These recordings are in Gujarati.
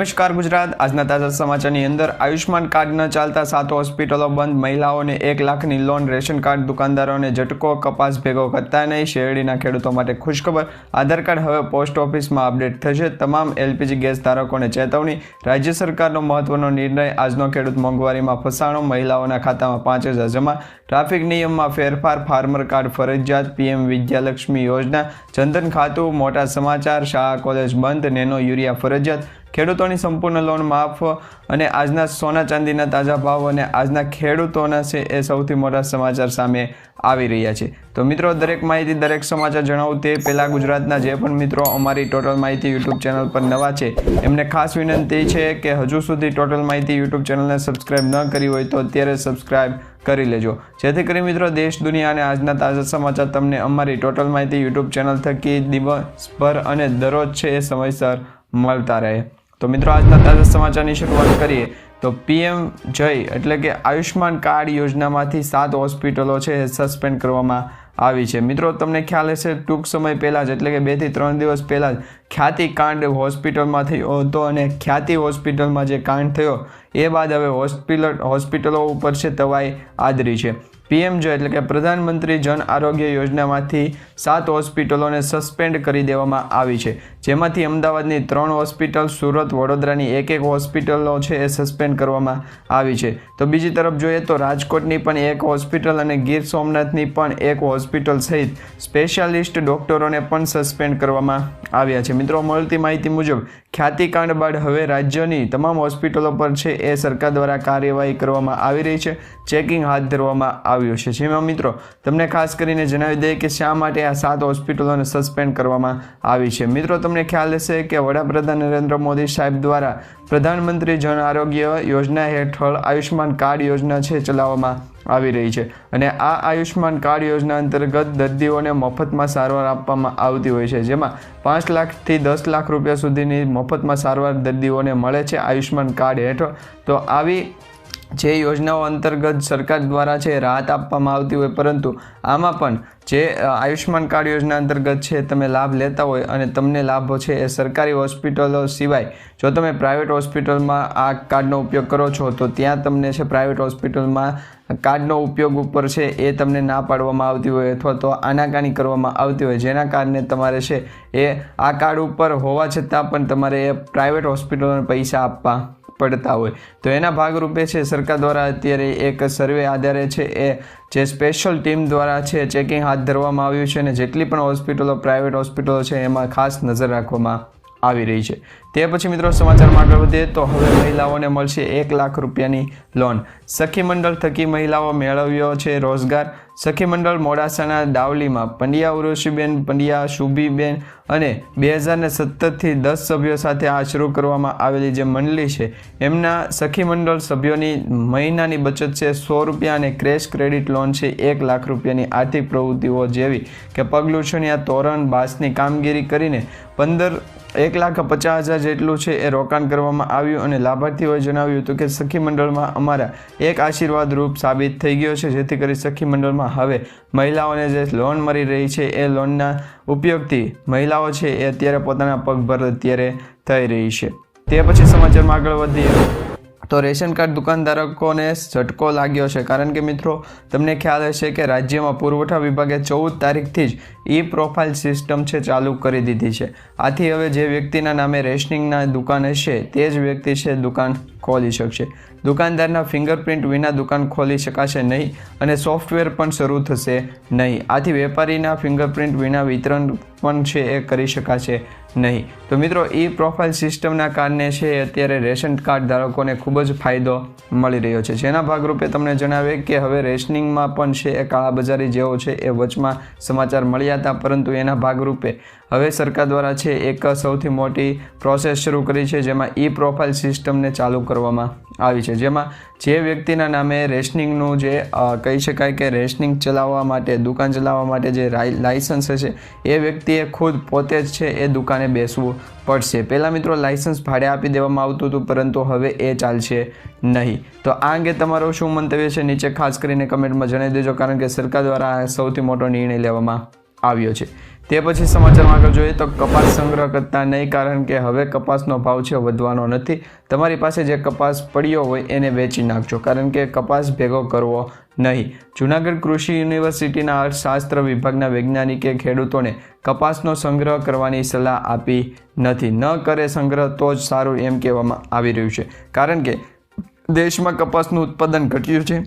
નમસ્કાર ગુજરાત. આજના તાજા સમાચારની અંદર આયુષ્માન કાર્ડ ન ચાલતા સાત હોસ્પિટલો બંધ. મહિલાઓને એક લાખની લોન, રેશન કાર્ડ, દુકાનદારોને ઝટકો, કપાસ ભેગો કરતા નહીં. શેરડીના ખેડૂતો માટે ખુશખબર. આધાર કાર્ડ હવે પોસ્ટ ઓફિસમાં અપડેટ થશે. તમામ એલપીજી ગેસ ધારકોને ચેતવણી. રાજ્ય સરકારનો મહત્વનો નિર્ણય. આજનો ખેડૂત મોંઘવારીમાં ફસાણો. મહિલાઓના ખાતામાં પાંચ હજાર જમા. ટ્રાફિક નિયમમાં ફેરફાર. ફાર્મર કાર્ડ ફરજિયાત. પીએમ વિદ્યાલક્ષ્મી યોજના. જનધન ખાતું. મોટા સમાચાર. શાળા, કોલેજ બંધ. નેનો યુરિયા ફરજિયાત. ખેડૂતોની સંપૂર્ણ લોન માફ અને આજના સોના ચાંદીના તાજા ભાવ અને આજના ખેડૂતોના છે એ સૌથી મોટા સમાચાર સામે આવી રહ્યા છે. તો મિત્રો, દરેક માહિતી, દરેક સમાચાર જણાવું તે પહેલાં ગુજરાતના જે પણ મિત્રો અમારી ટોટલ માહિતી યુટ્યુબ ચેનલ પર નવા છે, એમને ખાસ વિનંતી છે કે હજુ સુધી ટોટલ માહિતી યુટ્યુબ ચેનલને સબસ્ક્રાઇબ ન કરી હોય તો અત્યારે સબસ્ક્રાઇબ કરી લેજો. જેથી કરી મિત્રો, દેશ, દુનિયા અને આજના તાજા સમાચાર તમને અમારી ટોટલ માહિતી યુટ્યુબ ચેનલ થકી દિવસભર અને દરરોજ છે એ સમયસર મળતા રહે. તો મિત્રો આજના તાજા સમાચારની શરૂઆત કરીએ. તો પીએમ જય એટલે કે આયુષ્માન કાર્ડ યોજનામાંથી સાત હોસ્પિટલો છે સસ્પેન્ડ કરવામાં આવી છે. મિત્રો તમને ખ્યાલ હશે, ટૂંક સમય પહેલાં જ એટલે કે બેથી ત્રણ દિવસ પહેલાં જ ખ્યાતિ કાંડ હોસ્પિટલમાં થયો હતો અને ખ્યાતિ હોસ્પિટલમાં જે કાંડ થયો, એ બાદ હવે હોસ્પિટલ, હોસ્પિટલો ઉપર છે તવાઈ આદરી છે. પીએમ જો એટલે કે પ્રધાનમંત્રી જન આરોગ્ય યોજનામાંથી સાત હોસ્પિટલોને સસ્પેન્ડ કરી દેવામાં આવી છે. જેમાંથી અમદાવાદની ત્રણ હોસ્પિટલ, સુરત, વડોદરાની એક એક હોસ્પિટલો છે એ સસ્પેન્ડ કરવામાં આવી છે. તો બીજી તરફ જોઈએ તો રાજકોટની પણ એક હોસ્પિટલ અને ગીર સોમનાથની પણ એક હોસ્પિટલ સહિત સ્પેશિયાલિસ્ટ ડોક્ટરોને પણ સસ્પેન્ડ કરવામાં આવ્યા છે. મિત્રો, મળતી માહિતી મુજબ ખ્યાતિકાંડ બાદ હવે રાજ્યની તમામ હોસ્પિટલો પર છે એ સરકાર દ્વારા કાર્યવાહી કરવામાં આવી રહી છે. ચેકિંગ હાથ ધરવામાં આવ્યું છે. જેમાં મિત્રો, તમને ખાસ કરીને જણાવી દઈએ કે શા માટે આ સાત હોસ્પિટલોને સસ્પેન્ડ કરવામાં આવી છે. મિત્રો, તમને ખ્યાલ હશે કે વડાપ્રધાન નરેન્દ્ર મોદી સાહેબ દ્વારા પ્રધાનમંત્રી જન આરોગ્ય યોજના હેઠળ આયુષ્યમાન કાર્ડ યોજના છે ચલાવવામાં આવી રહી છે. અને આ આયુષ્માન કાર્ડ યોજના અંતર્ગત દર્દીઓને મફતમાં સારવાર આપવામાં આવતી હોય છે. જેમાં પાંચ લાખથી દસ લાખ રૂપિયા સુધીની મફતમાં સારવાર દર્દીઓને મળે છે આયુષ્માન કાર્ડ હેઠળ. તો આવી જે યોજનાઓ અંતર્ગત સરકાર દ્વારા છે, રાહત આપવામાં આવતી હોય, પરંતુ આમાં પણ જે આયુષ્માન કાર્ડ યોજના અંતર્ગત છે, તમે લાભ લેતા હોય અને તમને લાભો છે, એ સરકારી હોસ્પિટલો સિવાય જો તમે પ્રાઇવેટ હોસ્પિટલમાં આ કાર્ડનો ઉપયોગ કરો છો, તો ત્યાં તમને છે, પ્રાઇવેટ હોસ્પિટલમાં કાર્ડનો ઉપયોગ ઉપર છે, એ તમને ના પાડવામાં આવતી હોય અથવા તો આનાકાની કરવામાં આવતી હોય. જેના કારણે તમારે છે, એ આ કાર્ડ ઉપર હોવા છતાં પણ તમારે એ પ્રાઇવેટ હોસ્પિટલોને પૈસા આપવા પડતા હોય. તો એના ભાગરૂપે છે, સરકાર દ્વારા અત્યારે એક સર્વે આધારે છે, એ જે સ્પેશિયલ ટીમ દ્વારા છે ચેકિંગ હાથ ધરવામાં આવ્યું છે અને જેટલી પણ હોસ્પિટલો પ્રાઇવેટ હોસ્પિટલો છે, એમાં ખાસ નજર રાખવામાં આવી રહી છે. તે પછી મિત્રો સમાચારમાં આગળ વધીએ તો હવે મહિલાઓને મળશે એક લાખ રૂપિયાની લોન સખી મંડળ થકી મહિલાઓ મેળવ્યો છે રોજગાર. સખી મંડળ મોડાસાના દાવલીમાં પંડ્યા ઉર્વશીબેન, પંડ્યા શુભીબેન અને બે હજારને સત્તરથી દસ સભ્યો સાથે આ શરૂ કરવામાં આવેલી જે મંડળી છે, એમના સખી મંડળ સભ્યોની મહિનાની બચત છે સો રૂપિયા અને ક્રેશ ક્રેડિટ લોન છે એક લાખ રૂપિયાની આર્થિક પ્રવૃત્તિઓ જેવી કે પગલુછણિયા તોરણ બાસની કામગીરી કરીને પંદર, એક લાખ પચાસ હજાર જેટલું છે એ રોકાણ કરવામાં આવ્યું અને લાભાર્થીઓએ જણાવ્યું હતું કે સખી મંડળમાં અમારા એક આશીર્વાદ રૂપ સાબિત થઈ ગયો છે, જેથી કરી સખી મંડળમાં હવે મહિલાઓને જે લોન મળી રહી છે એ લોનના ઉપયોગથી મહિલાઓ છે એ અત્યારે પોતાના પગભર અત્યારે થઈ રહી છે. તે પછી સમાચારમાં આગળ વધીએ. તો રેશન કાર્ડ દુકાનધારકોને ઝટકો લાગ્યો છે. કારણ કે મિત્રો, તમને ખ્યાલ હશે કે રાજ્યમાં પુરવઠા વિભાગે ચૌદ તારીખથી જ ઈ પ્રોફાઇલ સિસ્ટમ છે ચાલુ કરી દીધી છે. આથી હવે જે વ્યક્તિના નામે રેશનિંગના દુકાન હશે, તે જ વ્યક્તિ છે દુકાન ખોલી શકશે. દુકાનદારના ફિંગરપ્રિન્ટ વિના દુકાન ખોલી શકાશે નહીં અને સોફ્ટવેર પણ શરૂ થશે નહીં. આથી વેપારીના ફિંગરપ્રિન્ટ વિના વિતરણ પણ છે એ કરી શકાશે નહીં. તો મિત્રો, ઈ પ્રોફાઇલ સિસ્ટમના કારણે છે અત્યારે રેશન કાર્ડ ધારકોને ખૂબ જ ફાયદો મળી રહ્યો છે. જેના ભાગરૂપે તમને જણાવે કે હવે રેશનિંગમાં પણ છે એ કાળાબજારી જેવો છે એ વચમાં સમાચાર મળ્યા હતા, પરંતુ એના ભાગરૂપે હવે સરકાર દ્વારા છે એક સૌથી મોટી પ્રોસેસ શરૂ કરી છે, જેમાં ઈ પ્રોફાઇલ સિસ્ટમને ચાલુ કરવામાં આવી છે. જેમાં જે વ્યક્તિના નામે રેશનિંગનું જે કહી શકાય કે રેશનિંગ ચલાવવા માટે, દુકાન ચલાવવા માટે જે લાઇસન્સ હશે, એ વ્યક્તિએ ખુદ પોતે જ છે એ દુકાને બેસવું પડશે. પહેલાં મિત્રો લાઇસન્સ ભાડે આપી દેવામાં આવતું હતું, પરંતુ હવે એ ચાલશે નહીં. તો આ અંગે તમારો શું મંતવ્ય છે, નીચે ખાસ કરીને કમેન્ટમાં જણાવી દેજો, કારણ કે સરકાર દ્વારા સૌથી મોટો નિર્ણય લેવામાં આવ્યો છે. તે પછી સમાચારમાં આગળ જોઈએ તો કપાસ સંગ્રહ કરતા નહીં, કારણ કે હવે કપાસનો ભાવ છે, વધવાનો નથી. તમારી પાસે જે કપાસ પડ્યો હોય એને વેચી નાખજો, કારણ કે કપાસ ભેગો કરવો નહીં. જૂનાગઢ કૃષિ યુનિવર્સિટીના અર્થશાસ્ત્ર વિભાગના વૈજ્ઞાનિકે ખેડૂતોને કપાસનો સંગ્રહ કરવાની સલાહ આપી નથી. ન કરે સંગ્રહ તો જ સારું એમ કહેવામાં આવી રહ્યું છે, કારણ કે દેશમાં કપાસનું ઉત્પાદન ઘટ્યું છે.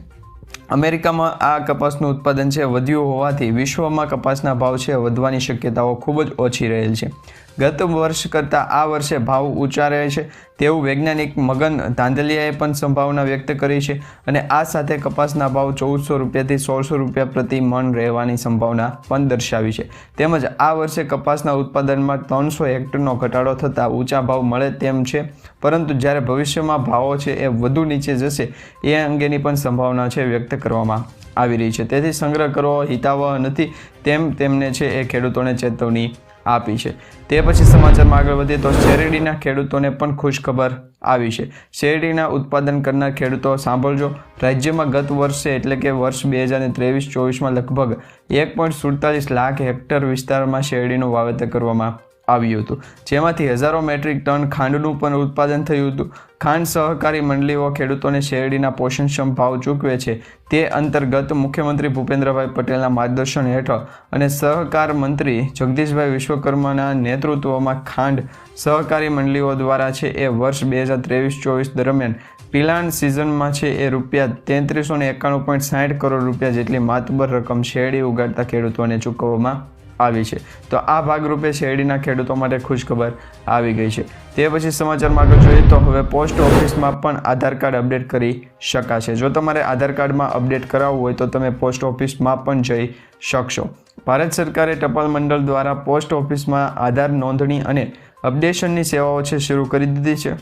અમેરિકામાં આ કપાસનું ઉત્પાદન છે વધ્યું હોવાથી વિશ્વમાં કપાસના ભાવ છે વધવાની શક્યતાઓ ખૂબ જ ઓછી રહેલ છે. ગત વર્ષ કરતાં આ વર્ષે ભાવ ઊંચા રહે છે. તેવું વૈજ્ઞાનિક મગન ધાંધલિયાએ પણ સંભાવના વ્યક્ત કરી છે અને આ સાથે કપાસના ભાવ ચૌદસો રૂપિયાથી સોળસો રૂપિયા પ્રતિ મણ રહેવાની સંભાવના પણ દર્શાવી છે. તેમજ આ વર્ષે કપાસના ઉત્પાદનમાં ત્રણસો હેક્ટરનો ઘટાડો થતાં ઊંચા ભાવ મળે તેમ છે. પરંતુ જ્યારે ભવિષ્યમાં ભાવો છે એ વધુ નીચે જશે, એ અંગેની પણ સંભાવના છે વ્યક્ત કરવામાં આવી રહી છે. તેથી સંગ્રહ કરવો હિતાવહ નથી. તેમ તેમને છે એ ખેડૂતોને ચેતવણી આપી છે. તે પછી સમાચારમાં આગળ વધીએ તો શેરડીના ખેડૂતોને પણ ખુશખબર આવી છે. શેરડીના ઉત્પાદન કરનાર ખેડૂતો, સાંભળજો, રાજ્યમાં ગત વર્ષે એટલે કે વર્ષ બે હજાર ત્રેવીસ ચોવીસમાં લગભગ એક પોઈન્ટ સુડતાલીસ લાખ હેક્ટર વિસ્તારમાં શેરડીનું વાવેતર કરવામાં આવ્યું હતું. જેમાંથી હજારો મેટ્રિક ટન ખાંડનું પણ ઉત્પાદન થયું હતું. ખાંડ સહકારી મંડળીઓ ખેડૂતોને શેરડીના પોષણક્ષમ ભાવ ચૂકવે છે. તે અંતર્ગત મુખ્યમંત્રી ભૂપેન્દ્રભાઈ પટેલના માર્ગદર્શન હેઠળ અને સહકાર મંત્રી જગદીશભાઈ વિશ્વકર્માના નેતૃત્વમાં ખાંડ સહકારી મંડળીઓ દ્વારા છે એ વર્ષ બે હજાર ત્રેવીસ ચોવીસ દરમિયાન પિલાણ સિઝનમાં છે એ રૂપિયા તેત્રીસો ને એકાણું પોઈન્ટ સાઠ કરોડ રૂપિયા જેટલી માતબર રકમ શેરડી ઉગાડતા ખેડૂતોને ચૂકવવામાં આવી છે. તો આ ભાગરૂપે શેરડીના ખેડૂતો માટે ખુશખબર આવી ગઈ છે. તે પછી સમાચારમાં આગળ જોઈએ તો હવે પોસ્ટ ઓફિસમાં પણ આધાર કાર્ડ અપડેટ કરી શકાશે. જો તમારે આધાર કાર્ડમાં અપડેટ કરાવવું હોય તો તમે પોસ્ટ ઓફિસમાં પણ જઈ શકશો. ભારત સરકારે ટપાલ મંડળ દ્વારા પોસ્ટ ઓફિસમાં આધાર નોંધણી અને અપડેશનની સેવાઓ છે શરૂ કરી દીધી છે.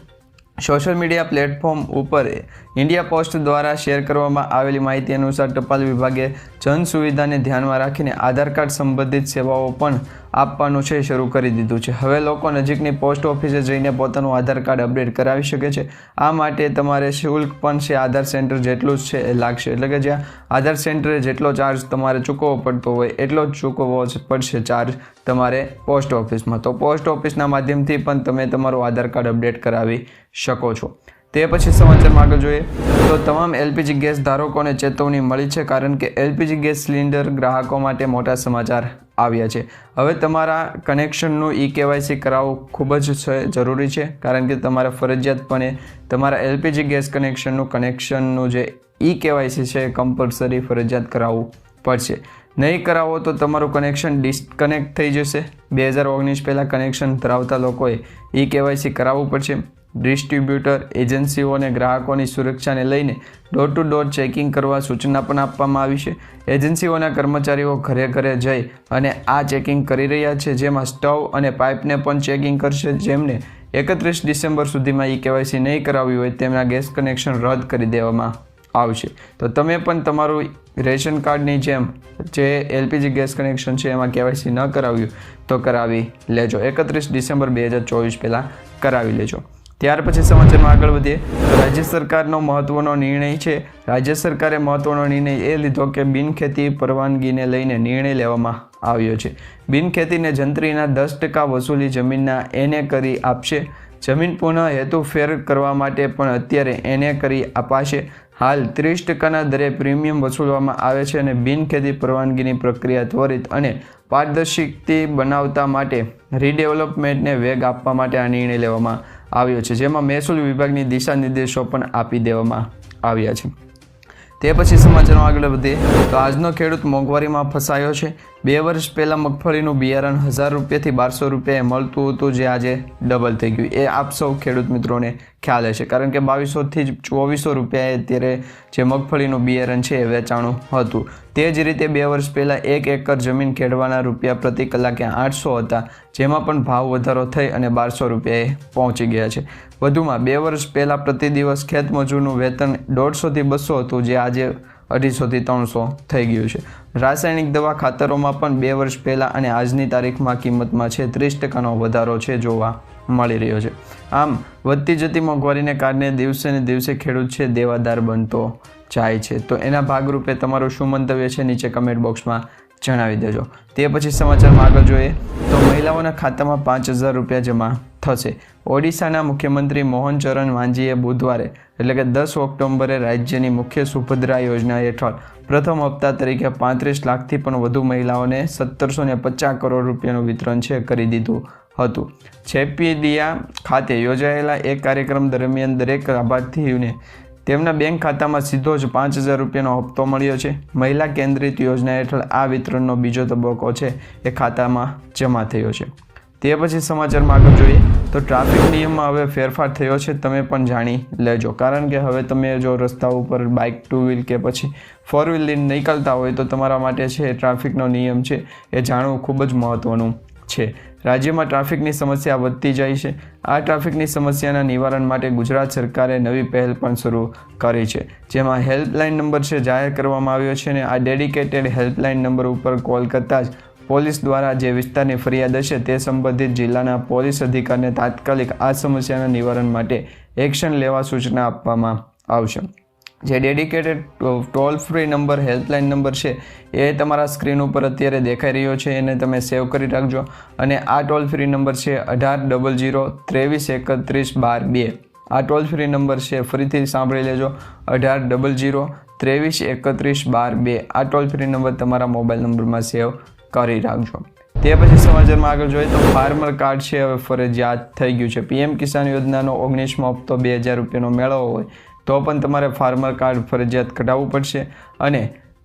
સોશિયલ મીડિયા પ્લેટફોર્મ ઉપર ઇન્ડિયા પોસ્ટ દ્વારા શેર કરવામાં આવેલી માહિતી અનુસાર ટપાલ વિભાગે જન સુવિધાને ધ્યાનમાં રાખીને આધાર કાર્ડ સંબંધિત સેવાઓ પણ આપવાનું છે, શરૂ કરી દીધું છે. હવે લોકો નજીકની પોસ્ટ ઓફિસે જઈને પોતાનું આધાર કાર્ડ અપડેટ કરાવી શકે છે. આ માટે તમારે શુલ્ક પણ છે, આધાર સેન્ટર જેટલું જ છે એ લાગશે. એટલે કે જ્યાં આધાર સેન્ટરે જેટલો ચાર્જ તમારે ચૂકવવો પડતો હોય, એટલો જ ચૂકવવો પડશે ચાર્જ તમારે પોસ્ટ ઓફિસમાં. તો પોસ્ટ ઓફિસના માધ્યમથી પણ તમે તમારું આધાર કાર્ડ અપડેટ કરાવી શકો છો. તે પછી સમાચારમાં આગળ જોઈએ તો તમામ એલપીજી ગેસ ધારકોને ચેતવણી મળી છે કારણ કે એલપીજી ગેસ સિલિન્ડર ગ્રાહકો માટે મોટા સમાચાર આવ્યા છે. હવે તમારા કનેક્શનનું ઈ કેવાયસી કરાવવું ખૂબ જ જરૂરી છે કારણ કે તમારે ફરજિયાતપણે તમારા એલપીજી ગેસ કનેક્શનનું કનેક્શનનું જે ઈ કેવાયસી છે કમ્પલસરી ફરજિયાત કરાવવું પડશે. નહીં કરાવો તો તમારું કનેક્શન ડિસ્કનેક્ટ થઈ જશે. બે હજાર ઓગણીસ પહેલાં કનેક્શન ધરાવતા લોકોએ ઈ કેવાયસી કરાવવું પડશે. ડિસ્ટ્રીબ્યુટર, એજન્સીઓ અને ગ્રાહકોની સુરક્ષાને લઈને ડોર ટુ ડોર ચેકિંગ કરવા સૂચના પણ આપવામાં આવી છે. એજન્સીઓના કર્મચારીઓ ઘરે ઘરે જઈ અને આ ચેકિંગ કરી રહ્યા છે, જેમાં સ્ટવ અને પાઇપને પણ ચેકિંગ કરશે. જેમને એકત્રીસ ડિસેમ્બર સુધીમાં ઈ કેવાયસી નહીં કરાવી હોય તેમના ગેસ કનેક્શન રદ કરી દેવામાં આવશે. તો તમે પણ તમારું રેશન કાર્ડની જેમ જે એલપીજી ગેસ કનેક્શન છે એમાં કેવાયસી ન કરાવ્યું તો કરાવી લેજો. એકત્રીસ ડિસેમ્બર બે હજાર ચોવીસ પહેલાં કરાવી લેજો. ત્યાર પછી સમાચારમાં આગળ વધીએ. રાજ્ય સરકારનો મહત્વનો નિર્ણય છે. રાજ્ય સરકારે મહત્વનો નિર્ણય એ લીધો કે બિનખેતી પરવાનગીને લઈને નિર્ણય લેવામાં આવ્યો છે. બિનખેતીને જંત્રીના દસ ટકા વસૂલી જમીનના એને કરી આપશે. જમીન પુનઃ હેતુ ફેર કરવા માટે પણ અત્યારે એને કરી અપાશે. હાલ ત્રીસ ટકાના દરે પ્રીમિયમ વસૂલવામાં આવે છે અને બિનખેતી પરવાનગીની પ્રક્રિયા ત્વરિત અને પારદર્શિકતી બનાવતા માટે રીડેવલપમેન્ટને વેગ આપવા માટે આ નિર્ણય લેવામાં આવ્યો છે, જેમાં મહેસૂલ વિભાગની દિશા નિર્દેશો પણ આપી દેવામાં આવ્યા છે. તે પછી સમાચારમાં આગળ વધીએ. તો આજનો ખેડૂત મોંઘવારીમાં ફસાયો છે. બે વર્ષ પહેલાં મગફળીનું બિયારણ હજાર રૂપિયાથી બારસો રૂપિયાએ મળતું હતું, જે આજે ડબલ થઈ ગયું. એ આપ સૌ ખેડૂત મિત્રોને ખ્યાલ હશે, કારણ કે બાવીસોથી જ ચોવીસો રૂપિયાએ અત્યારે જે મગફળીનું બિયારણ છે એ વેચાણું હતું. તે જ રીતે બે વર્ષ પહેલાં એક એકર જમીન ખેડવાના રૂપિયા પ્રતિ કલાકે આઠસો હતા, જેમાં પણ ભાવ વધારો થઈ અને બારસો રૂપિયાએ પહોંચી ગયા છે. વધુમાં, બે વર્ષ પહેલાં પ્રતિ દિવસ ખેતમજૂરનું વેતન દોઢસોથી બસો હતું, જે આજે અઢીસોથી ત્રણસો થઈ ગયું છે. રાસાયણિક દવા ખાતરોમાં પણ બે વર્ષ પહેલાં અને આજની તારીખમાં કિંમતમાં છે ત્રીસ ટકાનો વધારો છે જોવા મળી રહ્યો છે. આમ, વધતી જતી મોંઘવારીને કારણે દિવસે ને દિવસે ખેડૂત છે દેવાદાર બનતો જાય છે. તો એના ભાગરૂપે તમારું શું મંતવ્ય છે? નીચે કમેન્ટ બોક્સમાં જણાવી દેજો. તે પછી સમાચારમાં આગળ જોઈએ તો મહિલાઓના ખાતામાં પાંચ હજાર રૂપિયા જમા થશે. ઓડિશાના મુખ્યમંત્રી મોહન ચરણ માંઝીએ બુધવારે, એટલે કે દસ ઓક્ટોબરે રાજ્યની મુખ્ય સુભદ્રા યોજના હેઠળ પ્રથમ હપ્તા તરીકે પાંત્રીસ લાખથી પણ વધુ મહિલાઓને સત્તરસો ને પચાસ કરોડ રૂપિયાનું વિતરણ છે કરી દીધું હતું. છેપીડિયા ખાતે યોજાયેલા એક કાર્યક્રમ દરમિયાન દરેક લાભાર્થીઓને તેમના બેંક ખાતામાં સીધો જ પાંચ હજાર રૂપિયાનો હપ્તો મળ્યો છે. મહિલા કેન્દ્રિત યોજના હેઠળ આ વિતરણનો બીજો તબક્કો છે એ ખાતામાં જમા થયો છે. તે પછી સમાચારમાં આગળ જોઈએ તો ટ્રાફિક નિયમમાં હવે ફેરફાર થયો છે, તમે પણ જાણી લેજો. કારણ કે હવે તમે જો રસ્તા ઉપર બાઇક ટુ વ્હીલ કે પછી ફોર વ્હીલ લઈને નીકળતા હોય તો તમારા માટે છે ટ્રાફિકનો નિયમ છે એ જાણવું ખૂબ જ મહત્ત્વનું છે. રાજ્યમાં ટ્રાફિકની સમસ્યા વધતી જાય છે. આ ટ્રાફિકની સમસ્યાના નિવારણ માટે ગુજરાત સરકારે નવી પહેલ પણ શરૂ કરી છે. જેમાં હેલ્પલાઇન નંબર છે જાહેર કરવામાં આવ્યો છે અને આ ડેડિકેટેડ હેલ્પલાઇન નંબર ઉપર કોલ કરતાં જ પોલીસ દ્વારા જે વિસ્તારની ફરિયાદ હશે તે સંબંધિત જિલ્લાના પોલીસ અધિકારીને તાત્કાલિક આ સમસ્યાના નિવારણ માટે એક્શન લેવા સૂચના આપવામાં આવશે. જે dedicated toll free number helpline number છે, એ તમારા સ્ક્રીન ઉપર અત્યારે દેખાઈ રહ્યો છે, એને તમે સેવ કરી રાખજો. અને આ ટોલ ફ્રી નંબર છે અઢાર ડબલ જીરો ત્રેવીસ એકત્રીસ બાર બે. આ ટોલ ફ્રી નંબર છે, ફરીથી સાંભળી લેજો. અઢાર ડબલ જીરો ત્રેવીસ એકત્રીસ બાર બે. આ ટોલ ફ્રી નંબર તમારા મોબાઈલ નંબરમાં સેવ કરી રાખજો. તે પછી સમાચારમાં આગળ જોઈએ તો ફાર્મર કાર્ડ છે, હવે ફરજિયાત થઈ ગયું છે. પીએમ કિસાન યોજનાનો ઓગણીસમો હપ્તો બે હજાર રૂપિયાનો મેળવવો હોય. તો પણ તમારે ફાર્મર કાર્ડ ફરજિયાત કઢાવવું પડશે અને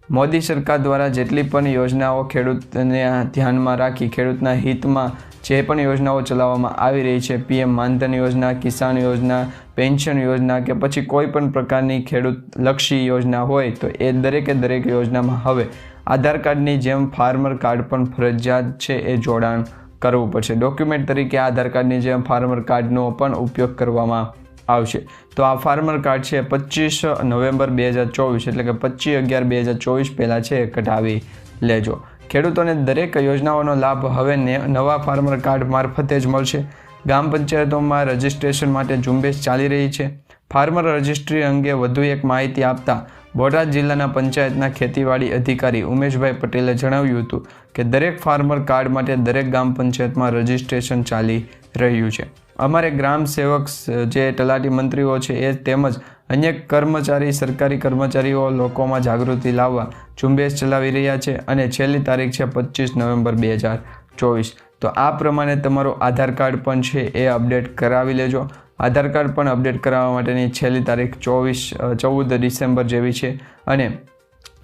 મોદી સરકાર દ્વારા જેટલી પણ યોજનાઓ ખેડૂતને ધ્યાનમાં રાખી, ખેડૂતના હિતમાં જે પણ યોજનાઓ ચલાવવામાં આવી રહી છે, પીએમ માનધન યોજના, કિસાન યોજના, પેન્શન યોજના કે પછી કોઈ પણ પ્રકારની ખેડૂત લક્ષી યોજના હોય તો એ દરેકે દરેક યોજનામાં હવે આધાર કાર્ડની જેમ ફાર્મર કાર્ડ પણ ફરજિયાત છે એ જોડાણ કરવું પડશે. ડોક્યુમેન્ટ તરીકે આધાર કાર્ડની જેમ ફાર્મર કાર્ડનો પણ ઉપયોગ કરવામાં આવશે. તો આ ફાર્મર કાર્ડ છે પચીસ નવેમ્બર બે હજાર ચોવીસ, એટલે કે પચીસ અગિયાર બે હજાર ચોવીસ પહેલાં છે કઢાવી લેજો. ખેડૂતોને દરેક યોજનાઓનો લાભ હવે નવા ફાર્મર કાર્ડ મારફતે જ મળશે. ગ્રામ પંચાયતોમાં રજિસ્ટ્રેશન માટે ઝુંબેશ ચાલી રહી છે. ફાર્મર રજિસ્ટ્રી અંગે વધુ એક માહિતી આપતા બોટાદ જિલ્લાના પંચાયતના ખેતીવાડી અધિકારી ઉમેશભાઈ પટેલે જણાવ્યું હતું કે દરેક ફાર્મર કાર્ડ માટે દરેક ગ્રામ પંચાયતમાં રજિસ્ટ્રેશન ચાલી રહ્યું છે. અમારે ગ્રામ સેવક જે તલાટી મંત્રીઓ છે એ તેમજ અન્ય કર્મચારી, સરકારી કર્મચારીઓ લોકોમાં જાગૃતિ લાવવા ઝુંબેશ ચલાવી રહ્યા છે અને છેલ્લી તારીખ છે પચીસ નવેમ્બર બે હજાર ચોવીસ. તો આ પ્રમાણે તમારું આધાર કાર્ડ પણ છે એ અપડેટ કરાવી લેજો. આધાર કાર્ડ પણ અપડેટ કરાવવા માટેની છેલ્લી તારીખ ચોવીસ ચૌદ ડિસેમ્બર જેવી છે અને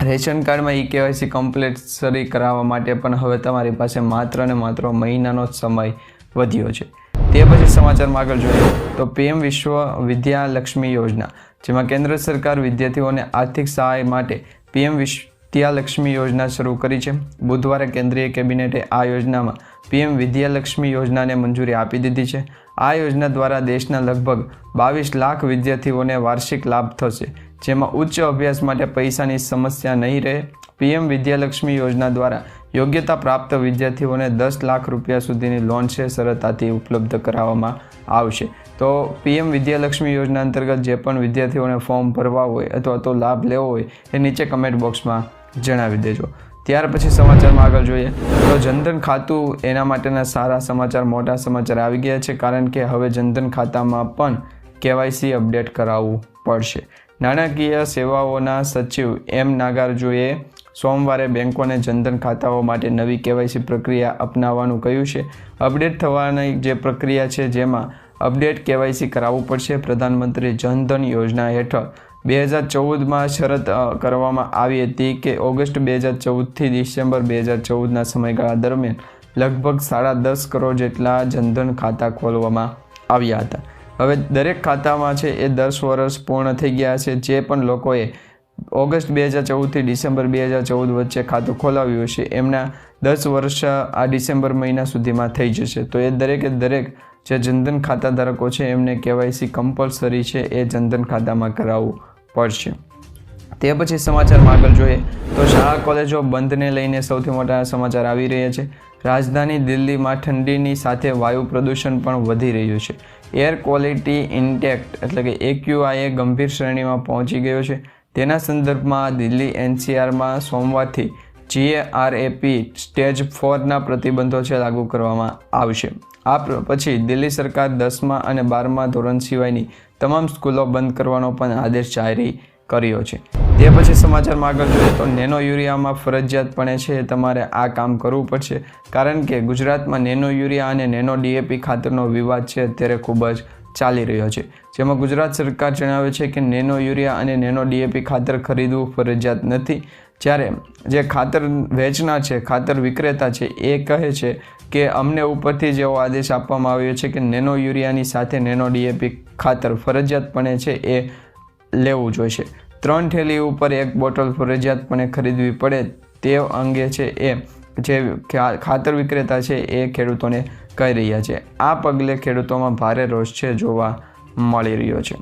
રેશન કાર્ડમાં ઈ કેવાયસી કમ્પલસરી કરાવવા માટે પણ હવે તમારી પાસે માત્ર ને માત્ર મહિનાનો જ સમય વધ્યો છે. તે પછી સમાચારમાં આગળ જોઈએ તો પીએમ વિશ્વ વિદ્યાલક્ષ્મી યોજના, જેમાં કેન્દ્ર સરકાર વિદ્યાર્થીઓને આર્થિક સહાય માટે પીએમ વિદ્યાલક્ષ્મી યોજના શરૂ કરી છે. બુધવારે કેન્દ્રીય કેબિનેટે આ યોજનામાં પીએમ વિદ્યાલક્ષ્મી યોજનાને મંજૂરી આપી દીધી છે. આ યોજના દ્વારા દેશના લગભગ બાવીસ લાખ વિદ્યાર્થીઓને વાર્ષિક લાભ થશે, જેમાં ઉચ્ચ અભ્યાસ માટે પૈસાની સમસ્યા નહીં રહે. પીએમ વિદ્યાલક્ષ્મી યોજના દ્વારા યોગ્યતા પ્રાપ્ત વિદ્યાર્થીઓને દસ લાખ રૂપિયા સુધીની લોન છે, સરળતાથી ઉપલબ્ધ કરાવવામાં આવશે. તો પીએમ વિદ્યાલક્ષ્મી યોજના અંતર્ગત જે પણ વિદ્યાર્થીઓને ફોર્મ ભરવા હોય અથવા તો લાભ લેવો હોય, એ નીચે કમેન્ટ બોક્સમાં જણાવી દેજો. ત્યાર પછી સમાચારમાં આગળ જોઈએ. તો જનધન ખાતું એના માટેના સારા સમાચાર, મોટા સમાચાર આવી ગયા છે, કારણ કે હવે જનધન ખાતામાં પણ કેવાયસી અપડેટ કરાવવું પડશે. નાણાકીય સેવાઓના સચિવ એમ નાગાર્જુએ સોમવારે બેંકોને જનધન ખાતાઓ માટે નવી કેવાયસી પ્રક્રિયા અપનાવવાનું કહ્યું છે. અપડેટ થવાની જે પ્રક્રિયા છે જેમાં અપડેટ કેવાયસી કરાવવું પડશે, પ્રધાનમંત્રી જનધન યોજના હેઠળ બે હજાર ચૌદમાં શરત કરવામાં આવી હતી કે ઓગસ્ટ બે હજાર ચૌદથી ડિસેમ્બર બે હજાર ચૌદના સમયગાળા દરમિયાન લગભગ સાડા દસ કરોડ જેટલા જનધન ખાતા ખોલવામાં આવ્યા હતા. હવે દરેક ખાતામાં છે એ દસ વર્ષ પૂર્ણ થઈ ગયા છે, જે પણ લોકોએ ઓગસ્ટ બે હજાર ચૌદથી ડિસેમ્બર બે હજાર ચૌદ વચ્ચે ખાતું ખોલાવ્યું છે એમના દસ વર્ષ આ ડિસેમ્બર મહિના સુધીમાં થઈ જશે. તો એ દરેકે દરેક જે જનધન ખાતા ધારકો છે, એમને કેવાયસી કમ્પલસરી છે, એ જનધન ખાતામાં કરાવવું પડશે. તે પછી સમાચારમાં આગળ જોઈએ તો શાળા કોલેજો બંધને લઈને સૌથી મોટા સમાચાર આવી રહ્યા છે. રાજધાની દિલ્હીમાં ઠંડીની સાથે વાયુ પ્રદૂષણ પણ વધી રહ્યું છે. એર ક્વોલિટી ઇન્ટેક્ટ એટલે કે એક્યુઆઈએ ગંભીર શ્રેણીમાં પહોંચી ગયો છે. તેના સંદર્ભમાં દિલ્હી એનસીઆરમાં સોમવારથી જીએઆરએપી સ્ટેજ ફોરના પ્રતિબંધો છે લાગુ કરવામાં આવશે. આ પછી દિલ્હી સરકાર દસમા અને બારમા ધોરણ સિવાયની તમામ સ્કૂલો બંધ કરવાનો પણ આદેશ જારી કર્યો છે. તે પછી સમાચારમાં આગળ જોઈએ તો નેનો યુરિયામાં ફરજિયાતપણે છે, તમારે આ કામ કરવું પડશે. કારણ કે ગુજરાતમાં નેનો યુરિયા અને નેનો ડીએપી ખાતરનો વિવાદ છે, અત્યારે ખૂબ જ ચાલી રહ્યો છે. જેમાં ગુજરાત સરકાર જણાવે છે કે નેનો યુરિયા અને નેનો ડીએપી ખાતર ખરીદવું ફરજિયાત નથી. જ્યારે જે ખાતર વેચનાર છે, ખાતર વિક્રેતા છે, એ કહે છે કે અમને ઉપરથી જેવો આદેશ આપવામાં આવ્યો છે કે નેનો યુરિયાની સાથે નેનો ડીએપી ખાતર ફરજિયાતપણે છે એ લેવું જોઈશે. ત્રણ થેલી ઉપર એક બોટલ ફરજિયાતપણે ખરીદવી પડે તે અંગે છે એ જે ખાતર વિક્રેતા છે એ ખેડૂતોને કહી રહ્યા છે. આ પગલે ખેડૂતોમાં ભારે રોષ છે જોવા મળી રહ્યો છે.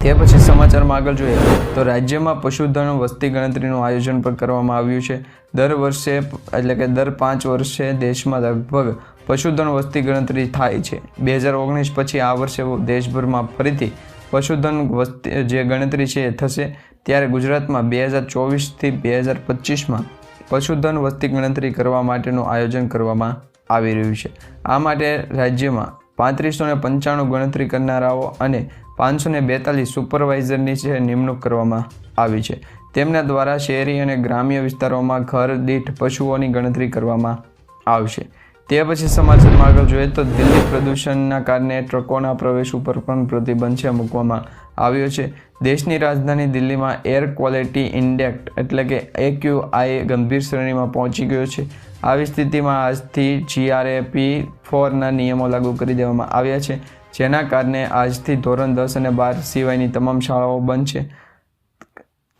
તે પછી સમાચારમાં આગળ જોઈએ તો રાજ્યમાં પશુધન વસ્તી ગણતરીનું આયોજન પણ કરવામાં આવ્યું છે. દર વર્ષે એટલે કે દર પાંચ વર્ષે દેશમાં લગભગ પશુધન વસ્તી ગણતરી થાય છે. બે હજાર ઓગણીસ પછી આ વર્ષે દેશભરમાં ફરીથી પશુધન વસ્તી જે ગણતરી છે એ થશે. ત્યારે ગુજરાતમાં બે હજાર ચોવીસથી બે હજાર પચીસમાં પશુધન વસ્તી ગણતરી કરવા માટેનું આયોજન કરવામાં આવી રહ્યું છે. આ માટે રાજ્યમાં પાંત્રીસો ને પંચાણું ગણતરી કરનારાઓ અને પાંચસો ને બેતાલીસ સુપરવાઇઝરની છે, નિમણૂક કરવામાં આવી છે. તેમના દ્વારા શહેરી અને ગ્રામ્ય વિસ્તારોમાં ઘર, દીઠ પશુઓની ગણતરી કરવામાં આવશે. તે પછી સમાચારમાં આગળ જોઈએ તો દિલ્હી પ્રદૂષણના કારણે ટ્રકોના પ્રવેશ ઉપર પણ પ્રતિબંધ છે મૂકવામાં આવ્યો છે. દેશની રાજધાની દિલ્હીમાં એર ક્વોલિટી ઇન્ડેક્ટ એટલે કે એક્યુઆઈ ગંભીર શ્રેણીમાં પહોંચી ગયો છે. આવી સ્થિતિમાં આજથી જીઆરએપી ફોરના નિયમો લાગુ કરી દેવામાં આવ્યા છે, જેના કારણે આજથી ધોરણ દસ અને બાર સિવાયની તમામ શાળાઓ બંધ છે.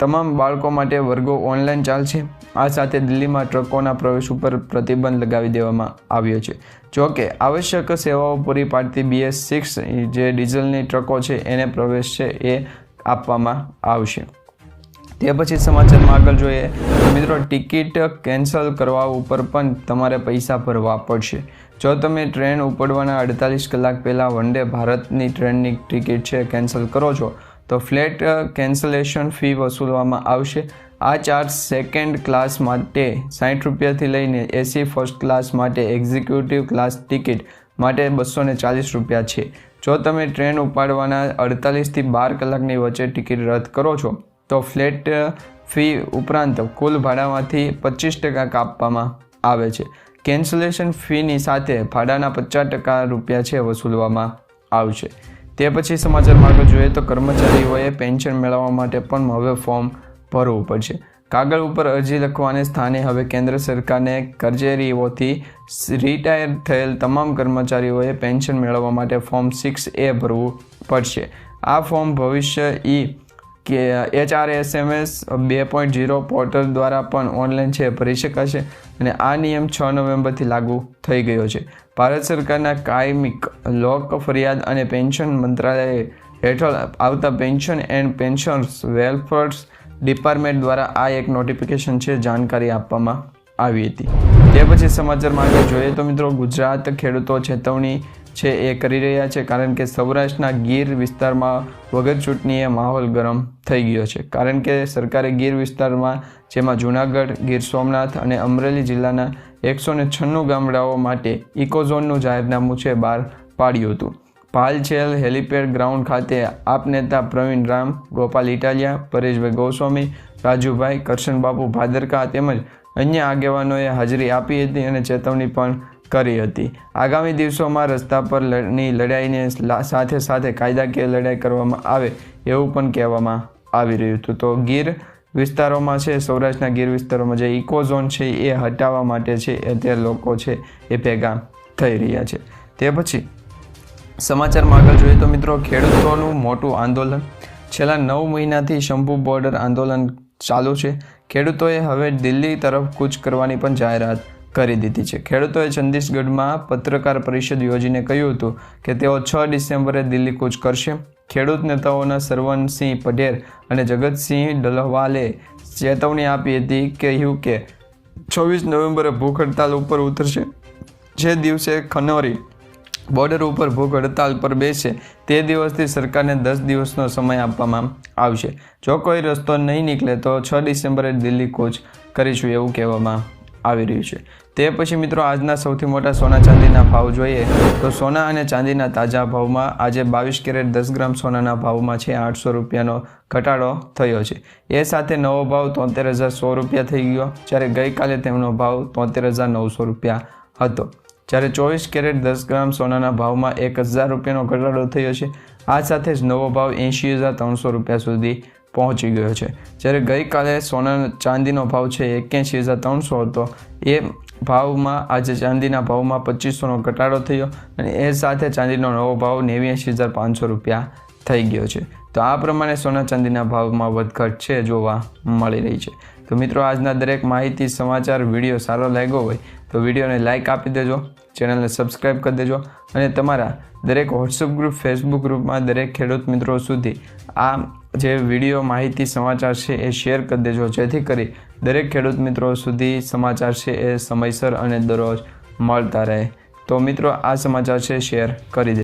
તમામ બાળકો માટે વર્ગો ઓનલાઈન ચાલશે. આ સાથે દિલ્હીમાં ટ્રકોના પ્રવેશ ઉપર પ્રતિબંધ લગાવી દેવામાં આવ્યો છે. જો કે આવશ્યક સેવાઓ પૂરી પાડતી બીએસ સિક્સ જે ડીઝલની ટ્રકો છે, એને પ્રવેશ છે એ આપવામાં આવશે. તે પછી સમાચારમાં આગળ જોઈએ. મિત્રો, ટિકિટ કેન્સલ કરવા ઉપર પણ તમારે પૈસા ભરવા પડશે. જો તમે ટ્રેન ઉપડવાના અડતાલીસ કલાક પહેલાં વનડે ભારતની ટ્રેનની ટિકિટ છે, કેન્સલ કરો છો તો ફ્લેટ કેન્સલેશન ફી વસૂલવામાં આવશે. આ ચાર્જ સેકન્ડ ક્લાસ માટે સાઠ રૂપિયાથી લઈને એસી ફર્સ્ટ ક્લાસ માટે એક્ઝિક્યુટિવ ક્લાસ ટિકિટ માટે બસો ને ચાલીસ રૂપિયા છે. જો તમે ટ્રેન ઉપાડવાના અડતાલીસથી બાર કલાકની વચ્ચે ટિકિટ રદ કરો છો, તો ફ્લેટ ફી ઉપરાંત કુલ ભાડામાંથી પચીસ ટકા કાપવામાં આવે છે. કેન્સલેશન ફીની સાથે ભાડાના પચાસ ટકા રૂપિયા છે વસૂલવામાં આવશે. તે પછી સમાચારમાં આગળ જોઈએ તો કર્મચારીઓએ પેન્શન મેળવવા માટે પણ હવે ફોર્મ ભરવું પડશે. કાગળ ઉપર અરજી લખવાને સ્થાને હવે કેન્દ્ર સરકારને કચેરીઓથી રિટાયર થયેલ તમામ કર્મચારીઓએ પેન્શન મેળવવા માટે ફોર્મ સિક્સ એ ભરવું પડશે. આ ફોર્મ ભવિષ્ય ઈ કે એચઆરએસએમએસ બે પોઈન્ટ ઝીરો પોર્ટલ દ્વારા પણ ઓનલાઈન છે ભરી શકાશે અને આ નિયમ છ નવેમ્બરથી લાગુ થઈ ગયો છે. ભારત સરકારના કાયમિક લોક ફરિયાદ અને પેન્શન મંત્રાલય હેઠળ આવતા pension and pensioners welfare department દ્વારા આ એક નોટિફિકેશન છે, જાણકારી આપવામાં આવી હતી. તે પછી સમાચારમાં આગળ જોઈએ તો મિત્રો ગુજરાત ખેડૂતો ચેતવણી છે એ કરી રહ્યા છે કારણ કે સૌરાષ્ટ્રના ગીર વિસ્તારમાં વગર ચૂંટણીએ માહોલ ગરમ થઈ ગયો છે. કારણ કે સરકારે ગીર વિસ્તારમાં, જેમાં જૂનાગઢ, ગીર સોમનાથ અને અમરેલી જિલ્લાના એકસો ને છન્નું ગામડાઓ માટે ઇકોઝોનનું જાહેરનામું છે બહાર પાડ્યું હતું. પાલછેલ હેલિપેડ ગ્રાઉન્ડ ખાતે આપ નેતા પ્રવીણ રામ, ગોપાલ ઇટાલિયા, પરેશભાઈ ગોસ્વામી, રાજુભાઈ કરશનબાપુ ભાદરકા તેમજ અન્ય આગેવાનોએ હાજરી આપી હતી અને ચેતવણી પણ કરી હતી. આગામી દિવસોમાં રસ્તા પરની લડાઈને સાથે સાથે કાયદાકીય લડાઈ કરવામાં આવે એવું પણ કહેવામાં આવી રહ્યું હતું. તો ગીર વિસ્તારોમાં છે, સૌરાષ્ટ્રના ગીર વિસ્તારોમાં જે ઇકોઝોન છે, એ હટાવવા માટે છે, અત્યારે લોકો છે, એ ભેગા થઈ રહ્યા છે. તે પછી સમાચારમાં આગળ જોઈએ તો મિત્રો, ખેડૂતોનું મોટું આંદોલન. છેલ્લા નવ મહિનાથી શંભુ બોર્ડર આંદોલન ચાલુ છે. ખેડૂતોએ હવે દિલ્હી તરફ કૂચ કરવાની પણ જાહેરાત કરી દીધી છે. ખેડૂતોએ છત્તીસગઢમાં પત્રકાર પરિષદ યોજીને કહ્યું હતું કે તેઓ છ ડિસેમ્બરે દિલ્હી કૂચ કરશે. ખેડૂત નેતાઓના સરવનસિંહ પટેલ અને જગતસિંહ ડલહવાલે ચેતવણી આપી હતી કહ્યું કે છવ્વીસ નવેમ્બરે ભૂખ હડતાલ ઉપર ઉતરશે. જે દિવસે ખનોરી બોર્ડર ઉપર ભૂખ હડતાલ પર બેસે તે દિવસથી સરકારને દસ દિવસનો સમય આપવામાં આવશે. જો કોઈ રસ્તો નહીં નીકળે તો છ ડિસેમ્બરે દિલ્હી કોચ કરીશું એવું કહેવામાં આવી રહ્યું છે. તે પછી મિત્રો આજના સૌથી મોટા સોના ચાંદીના ભાવ જોઈએ તો સોના અને ચાંદીના તાજા ભાવમાં આજે બાવીસ કેરેટ દસ ગ્રામ સોનાના ભાવમાં છે આઠસો રૂપિયાનો ઘટાડો થયો છે. એ સાથે નવો ભાવ તોતેર હજાર સો રૂપિયા થઈ ગયો, જ્યારે ગઈકાલે તેમનો ભાવ તોતેર હજાર નવસો રૂપિયા હતો. જ્યારે ચોવીસ કેરેટ દસ ગ્રામ સોનાના ભાવમાં એક હજાર રૂપિયાનો ઘટાડો થયો છે, આ સાથે જ નવો ભાવ એંશી હજાર ત્રણસો રૂપિયા સુધી પહોંચી ગયો છે. જ્યારે ગઈકાલે સોના ચાંદીનો ભાવ છે એક્યાસી હજાર ત્રણસો હતો. એ ભાવમાં આજે ચાંદીના ભાવમાં પચીસોનો ઘટાડો થયો અને એ સાથે ચાંદીનો નવો ભાવ નેવ્યાસી હજાર પાંચસો રૂપિયા થઈ ગયો છે. તો આ પ્રમાણે સોના ચાંદીના ભાવમાં વધઘટ છે જોવા મળી રહી છે. તો મિત્રો, આજના દરેક માહિતી, સમાચાર, વીડિયો સારો લાગ્યો હોય તો વિડીયોને લાઇક આપી દેજો, ચેનલને સબસ્ક્રાઈબ કરી દેજો અને તમારા દરેક વોટ્સઅપ ગ્રુપ ફેસબુક ગ્રુપમાં દરેક ખેડૂત મિત્રો સુધી આ જે વીડિયો માહિતી સમાચાર છે એ શેર કરી દેજો. જેથી કરી દરેક ખેડૂત મિત્રો સુધી સમાચાર છે એ સમયસર અને દરરોજ મળતા રહે. તો મિત્રો, આ સમાચાર છે શેર કરી દે